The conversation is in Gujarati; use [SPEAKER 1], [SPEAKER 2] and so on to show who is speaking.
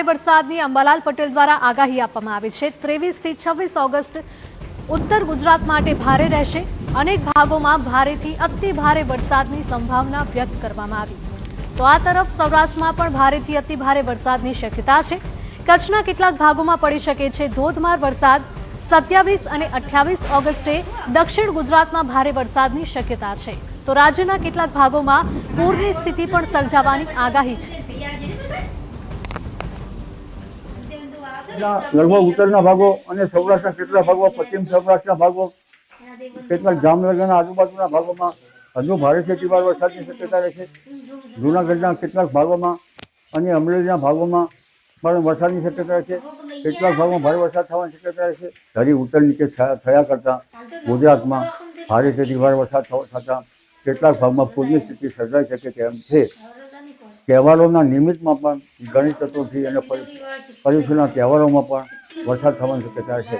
[SPEAKER 1] ભારે વરસાદની અંબાલાલ પટેલ દ્વારા આગાહી આપવામાં આવી છે. ત્રેવીસથી છવ્વીસ ઓગસ્ટ ઉત્તર ગુજરાત માટે ભારે રહેશે. અનેક ભાગોમાં ભારેથી અતિ ભારે વરસાદની સંભાવના વ્યક્ત કરવામાં આવી. તો આ તરફ સૌરાષ્ટ્રમાં પણ ભારેથી અતિ ભારે વરસાદની શક્યતા છે. કચ્છના કેટલાક ભાગોમાં પડી શકે છે ધોધમાર વરસાદ. સત્યાવીસ અને અઠ્યાવીસ ઓગસ્ટે દક્ષિણ ગુજરાતમાં ભારે વરસાદની શક્યતા છે. તો રાજ્યના કેટલાક ભાગોમાં પૂરની સ્થિતિ પણ સર્જાવાની આગાહી છે.
[SPEAKER 2] લગભગ ઉત્તરના ભાગો અને સૌરાષ્ટ્રના કેટલા ભાગો, પશ્ચિમ સૌરાષ્ટ્રના ભાગો, કેટલાક જામનગરના આજુબાજુના ભાગોમાં હજુ ભારેથી અતિભારે વરસાદની શક્યતા રહેશે. જૂનાગઢના કેટલાક ભાગોમાં અને અમરેલીના ભાગોમાં પણ વરસાદની શક્યતા રહેશે. કેટલાક ભાગમાં ભારે વરસાદ થવાની શક્યતા રહેશે. ધરી ઉત્તર નીચે થયા કરતાં ગુજરાતમાં ભારેથી અતિભારે વરસાદ થવા થતાં કેટલાક ભાગમાં પૂરની સ્થિતિ સર્જાઈ શકે તેમ છે. તહેવારોના નિમિત્તમાં પણ ગણેશ ચતુર્થી અને પર્યુષના તહેવારોમાં પણ વરસાદ થવાની શક્યતા છે.